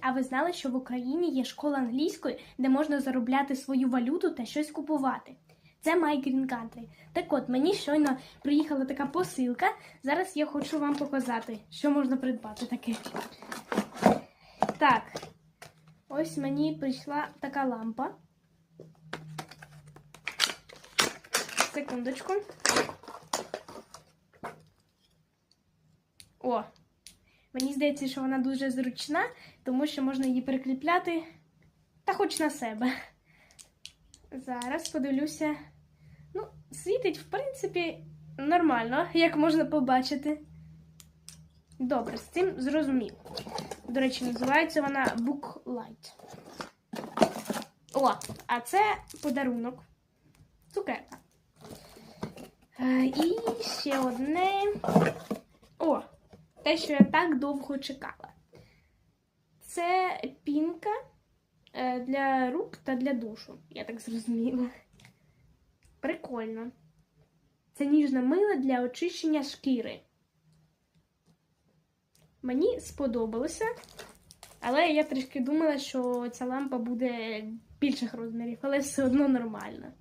а ви знали, що в Україні є школа англійської, де можна заробляти свою валюту та щось купувати? Це My Green Country. Так от, мені щойно приїхала така посилка. Зараз я хочу вам показати, що можна придбати таке. Так, ось мені прийшла така лампа. Секундочку. О, мені здається, що вона дуже зручна, тому що можна її прикріпляти та хоч на себе. Зараз подивлюся. Ну, світить, в принципі, нормально, як можна побачити. Добре, з цим зрозумів. До речі, називається вона Book Light. О, а це подарунок. Цукерка. Е, І ще одне. Те, що я так довго чекала. Це пінка е, для рук та для душу, я так зрозуміла. Прикольно. Це ніжне мило для очищення шкіри. Мені сподобалося, але я трішки думала, що ця лампа буде більших розмірів, але все одно нормально.